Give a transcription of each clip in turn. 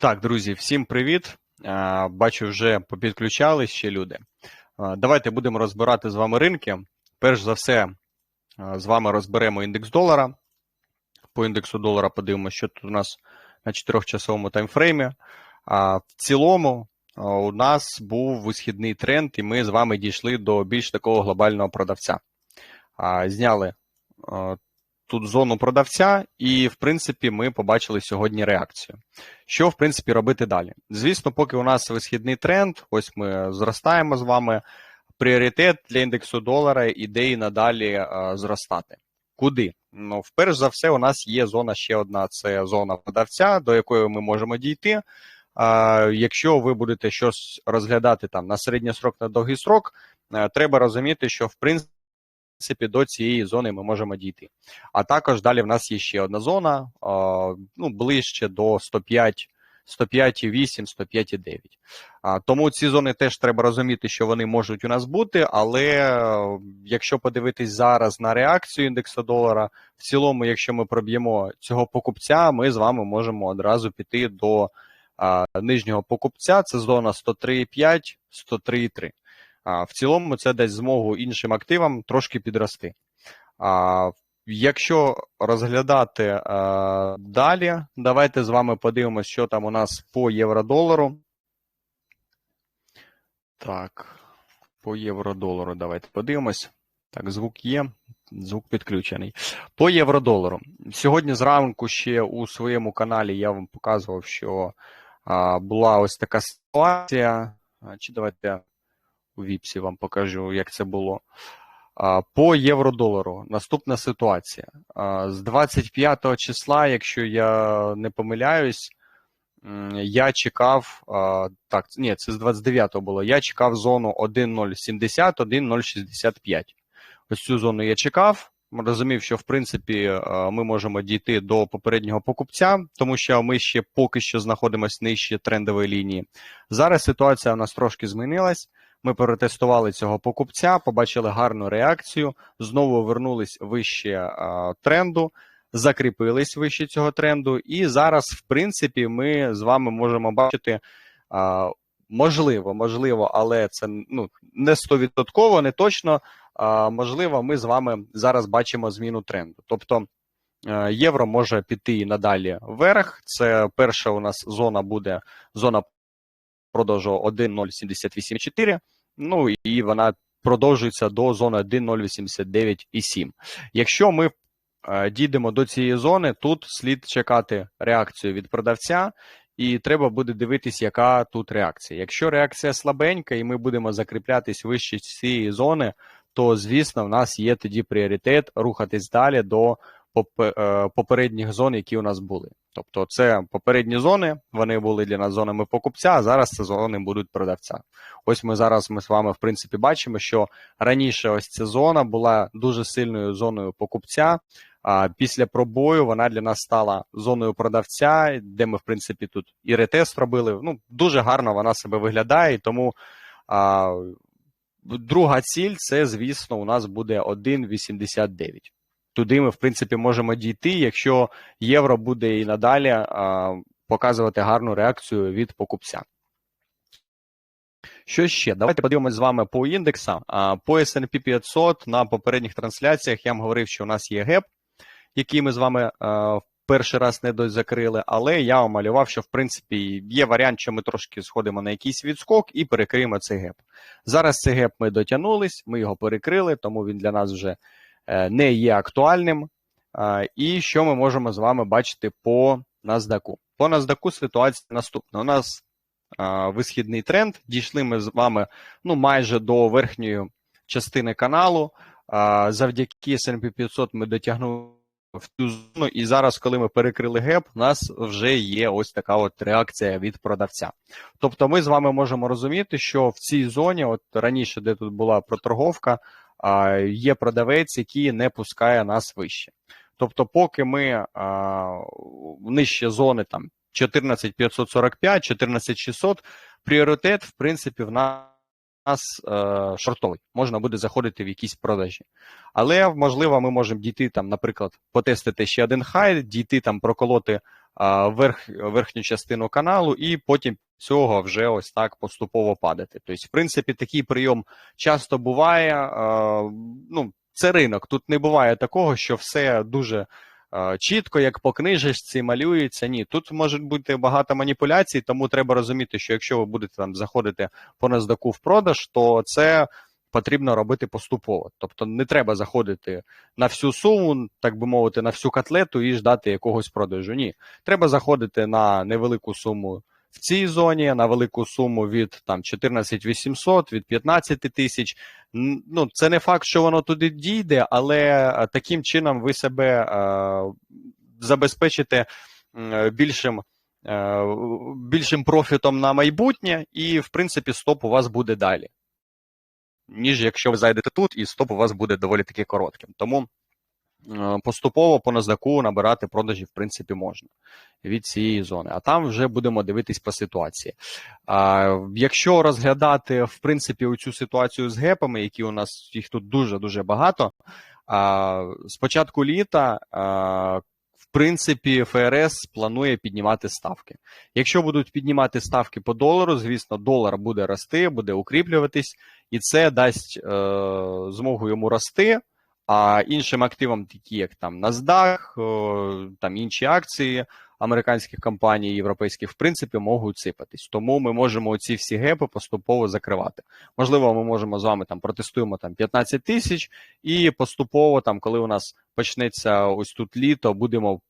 Так, друзі, всім привіт. Е, Бачу, вже попідключались ще люди. Е, Давайте будемо розбирати з вами ринки. Перш за все, е, з вами розберемо індекс долара. По індексу долара подивимося, що тут у нас на 4-часовому таймфреймі. А в цілому у нас був висхідний тренд, і ми з вами дійшли до більш такого глобального продавця. Зняли тут зону продавця, і, в принципі, ми побачили сьогодні реакцію. Що, в принципі, робити далі? Звісно, поки у нас висхідний тренд, ось ми зростаємо з вами. Пріоритет для індексу долара іде і надалі е, зростати. Куди? Ну, вперше за все, у нас є зона ще одна: це зона продавця, до якої ми можемо дійти. А, якщо ви будете щось розглядати там на середній срок, на довгий срок, е, треба розуміти, що в принципі до цієї зони ми можемо дійти. А також далі в нас є ще одна зона, ну, ближче до 105. 105,8, 105,9. Тому ці зони теж треба розуміти, що вони можуть у нас бути, але е, якщо подивитись зараз на реакцію індексу долара, в цілому, якщо ми проб'ємо цього покупця, ми з вами можемо одразу піти до а, нижнього покупця. Це зона 103,5, 103,3. В цілому це дасть змогу іншим активам трошки підрости. А, Якщо розглядати е, далі, давайте з вами подивимося, що там у нас по євро-долару. Так, по євро-долару давайте подивимось. Так, звук є, звук підключений. По євро-долару. Сьогодні зранку ще у своєму каналі я вам показував, що а, була ось така ситуація. Чи давайте Віпсі вам покажу, як це було. По євро-долару наступна ситуація. З 25 числа, якщо я не помиляюсь, я чекав. Так, ні, це з 29 було. Я чекав зону 1.070, 1.065. Ось цю зону я чекав. Розумів, що в принципі ми можемо дійти до попереднього покупця, тому що ми ще поки що знаходимося нижче трендової лінії. Зараз ситуація у нас трошки змінилась. Ми перетестували цього покупця, побачили гарну реакцію, знову вернулись вище тренду, закріпились вище цього тренду, і зараз, в принципі, ми з вами можемо бачити. Можливо, можливо, але це ну не стовідсотково, не точно. А, Можливо, ми з вами зараз бачимо зміну тренду. Тобто євро може піти і надалі вверх. Це перша у нас зона буде зона продажу 1.078,4, ну і вона продовжується до зони 1.089,7. Якщо ми е, дійдемо до цієї зони, тут слід чекати реакцію від продавця, і треба буде дивитись, яка тут реакція. Якщо реакція слабенька, і ми будемо закріплятись вище цієї зони, то звісно, в нас є тоді пріоритет рухатись далі до попередніх зон, які у нас були. Тобто, це попередні зони, вони були для нас зонами покупця, а зараз це зони будуть продавця. Ось ми зараз ми з вами в принципі бачимо, що раніше ось ця зона була дуже сильною зоною покупця. А після пробою вона для нас стала зоною продавця, де ми, в принципі, тут і ретест робили. Ну, дуже гарно вона себе виглядає, тому а, друга ціль це, звісно, у нас буде 1,89 туди ми, в принципі, можемо дійти, якщо євро буде і надалі показувати гарну реакцію від покупця. Що ще? Давайте подивимось з вами по індексам. По SP 500 на попередніх трансляціях я вам говорив, що у нас є геп, який ми з вами в перший раз не дозакрили, але я омалював, що в принципі є варіант, що ми трошки сходимо на якийсь відскок і перекриємо цей геп. Зараз цей геп ми дотягнулись, ми його перекрили, тому він для нас вже не є актуальним. І що ми можемо з вами бачити по NASDAQ? По NASDAQ ситуація наступна. У нас висхідний тренд. Дійшли ми з вами ну, майже до верхньої частини каналу. Завдяки S&P 500 ми дотягнули в цю зону, і зараз, коли ми перекрили геп, у нас вже є ось така от реакція від продавця. Тобто, ми з вами можемо розуміти, що в цій зоні, от раніше, де тут була проторговка, є продавець, який не пускає нас вище. Тобто, поки ми нижче зони там 14545, 14600, пріоритет, в принципі, в нас. Е, шортовий, можна буде заходити в якісь продажі. Але можливо, ми можемо дійти там, наприклад, потестити ще один хай, дійти там, проколоти а, верх, верхню частину каналу, і потім цього вже ось так поступово падати. Тобто, в принципі, такий прийом часто буває. Ну, це ринок. Тут не буває такого, що все дуже чітко, як по книжечці, малюється. Ні, тут може бути багато маніпуляцій, тому треба розуміти, що якщо ви будете там заходити по NASDAQ в продаж, то це потрібно робити поступово. Тобто не треба заходити на всю суму, так би мовити, на всю котлету і ждати якогось продажу. Ні, треба заходити на невелику суму. В цій зоні на велику суму від там 14 800, від 15 тисяч. Ну, це не факт, що воно туди дійде, але е, таким чином ви себе е, забезпечите більшим, е, більшим профітом на майбутнє, і, в принципі, стоп у вас буде далі. Ніж якщо ви зайдете тут, і стоп у вас буде доволі таки коротким. Тому е, поступово по NASDAQ набирати продажі, в принципі, можна від цієї зони. А там вже будемо дивитись по ситуації. А, якщо розглядати, в принципі, оцю ситуацію з гепами, які у нас їх тут дуже-дуже багато, а, з літа, а, в принципі, ФРС планує піднімати ставки. Якщо будуть піднімати ставки по долару, звісно, долар буде рости, буде укріплюватись, і це дасть е, змогу йому рости. А іншим активам, такі як там NASDAQ, е, там інші акції американських компаній, європейських, в принципі, можуть сипатись. Тому ми можемо ці всі гепи поступово закривати. Можливо, ми можемо з вами там протестуємо там 15 тисяч, і поступово, там, коли у нас почнеться ось тут літо, будемо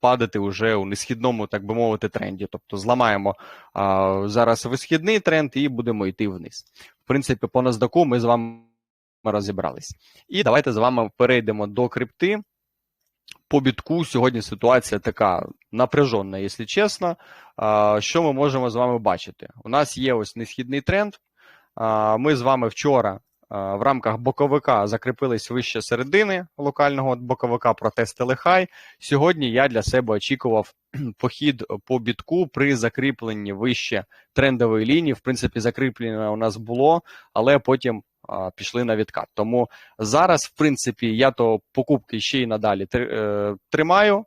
падати вже у несхідному, так би мовити, тренді. Тобто зламаємо а, зараз висхідний тренд і будемо йти вниз. В принципі, по NASDAQ ми з вами розібрались. І давайте з вами перейдемо до крипти. По бітку сьогодні ситуація така напряжена, якщо чесно. Що ми можемо з вами бачити? У нас є ось несхідний тренд. Ми з вами вчора в рамках боковика закріпились вище середини локального боковика, протестили хай. Сьогодні я для себе очікував похід по бітку при закріпленні вище трендової лінії. В принципі, закріплення у нас було, але потім пішли на відкат. Тому зараз, в принципі, я то покупки ще й надалі е, тримаю.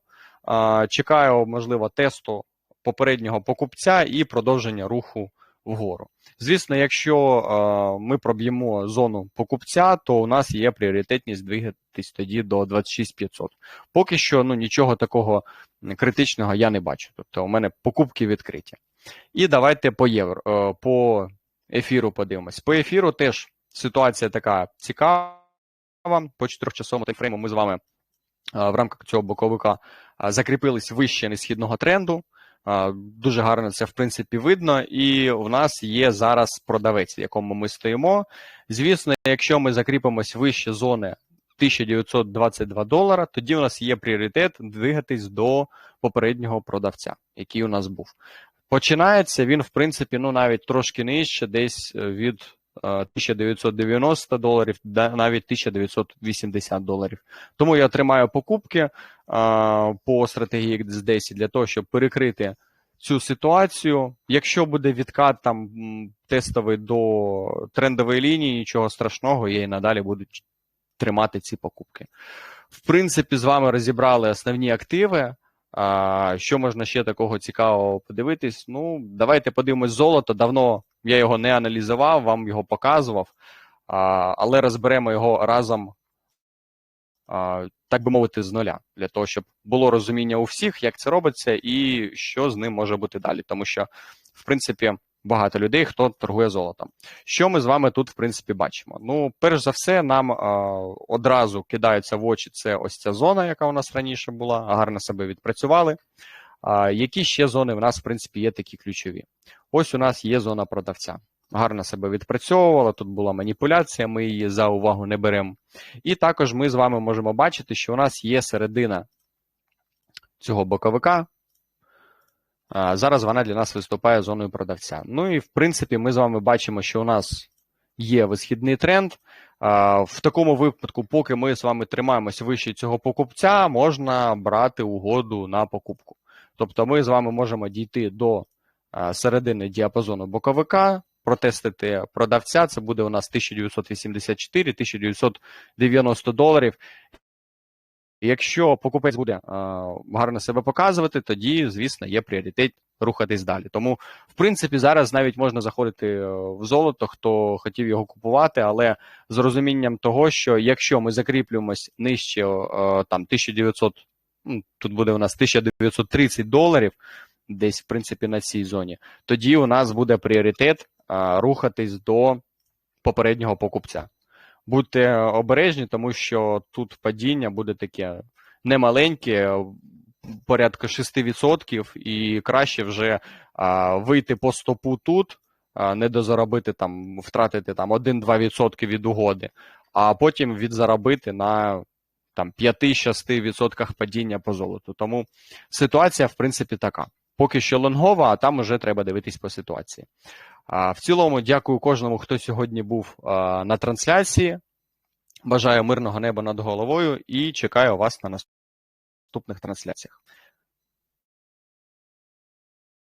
Чекаю, можливо, тесту попереднього покупця і продовження руху вгору. Звісно, якщо е, ми проб'ємо зону покупця, то у нас є пріоритетність двигатись тоді до 26500. Поки що ну, нічого такого критичного я не бачу. Тобто у мене покупки відкриті. І давайте по євро, е, по ефіру подивимось. По ефіру теж ситуація така цікава. По чотирьохчасовому таймфрейму ми з вами в рамках цього боковика закріпились вище несхідного тренду. Дуже гарно це в принципі видно, і в нас є зараз продавець, в якому ми стоїмо. Звісно, якщо ми закріпимось вище зони 1922 долара, тоді у нас є пріоритет двигатись до попереднього продавця, який у нас був. Починається він, в принципі, ну навіть трошки нижче, десь е, від 1990 доларів, навіть 1980 доларів. Тому я тримаю покупки е, по стратегії XDS для того, щоб перекрити цю ситуацію. Якщо буде відкат там тестовий до трендової лінії, нічого страшного, я і надалі буду тримати ці покупки. В принципі, з вами розібрали основні активи. А, що можна ще такого цікавого подивитись? Ну, давайте подивимось золото. Давно я його не аналізував, вам його показував, а, але розберемо його разом, а, так би мовити, з нуля, для того, щоб було розуміння у всіх, як це робиться і що з ним може бути далі. Тому що, в принципі, багато людей, хто торгує золотом. Що ми з вами тут, в принципі, бачимо? Ну, перш за все, нам а, одразу кидається в очі це ось ця зона, яка у нас раніше була, гарно себе відпрацювали. Які ще зони в нас, в принципі, є такі ключові? Ось у нас є зона продавця. Гарно себе відпрацьовувала, тут була маніпуляція, ми її за увагу не беремо. І також ми з вами можемо бачити, що у нас є середина цього боковика. Зараз вона для нас виступає зоною продавця. Ну і в принципі, ми з вами бачимо, що у нас є висхідний тренд. В такому випадку, поки ми з вами тримаємось вище цього покупця, можна брати угоду на покупку. Тобто ми з вами можемо дійти до середини діапазону боковика, протестити продавця. Це буде у нас 1984-1990 доларів. Якщо покупець буде а, гарно себе показувати, тоді, звісно, є пріоритет рухатись далі. Тому, в принципі, зараз навіть можна заходити е, в золото, хто хотів його купувати, але з розумінням того, що якщо ми закріплюємось нижче е, там 1900, ну, тут буде у нас 1930 доларів, десь в принципі на цій зоні, тоді у нас буде пріоритет а, рухатись до попереднього покупця. Будьте обережні, тому що тут падіння буде таке немаленьке, порядка 6%, і краще вже а, вийти по стопу тут, а, не дозаробити там, втратити там 1-2% від угоди, а потім відзаробити на там 5-6% падіння по золоту. Тому ситуація, в принципі, така. Поки що лонгова, а там вже треба дивитись по ситуації. А, В цілому, дякую кожному, хто сьогодні був а, на трансляції. Бажаю мирного неба над головою і чекаю вас на наступних трансляціях.